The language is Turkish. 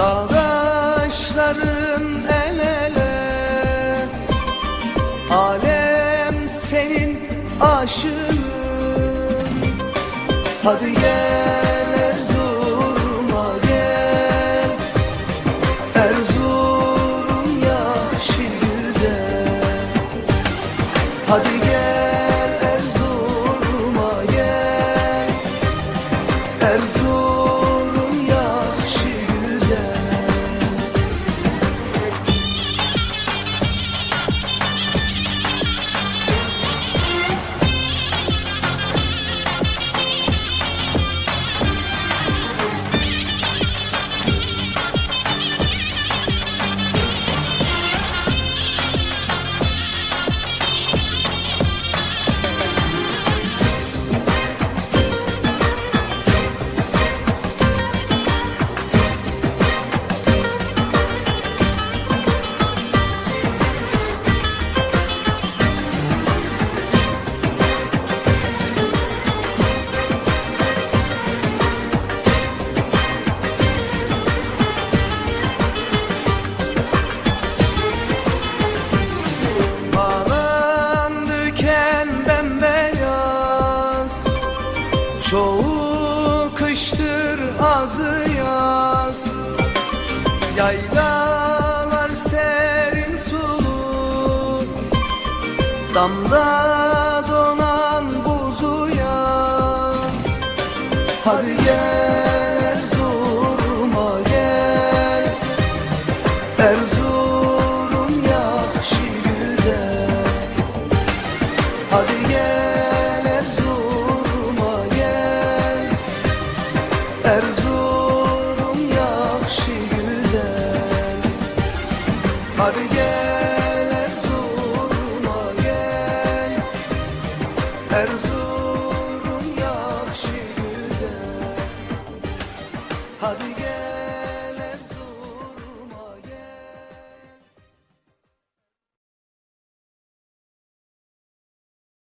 Dağdaşların el ele. Alem senin aşığın. Hadi gel. Kıştır azı yaz. Yaylalar serin sulu Damda donan buzu yaz. Hadi gel Erzurum'a gel. Erzurum yaşı güzel. Hadi gel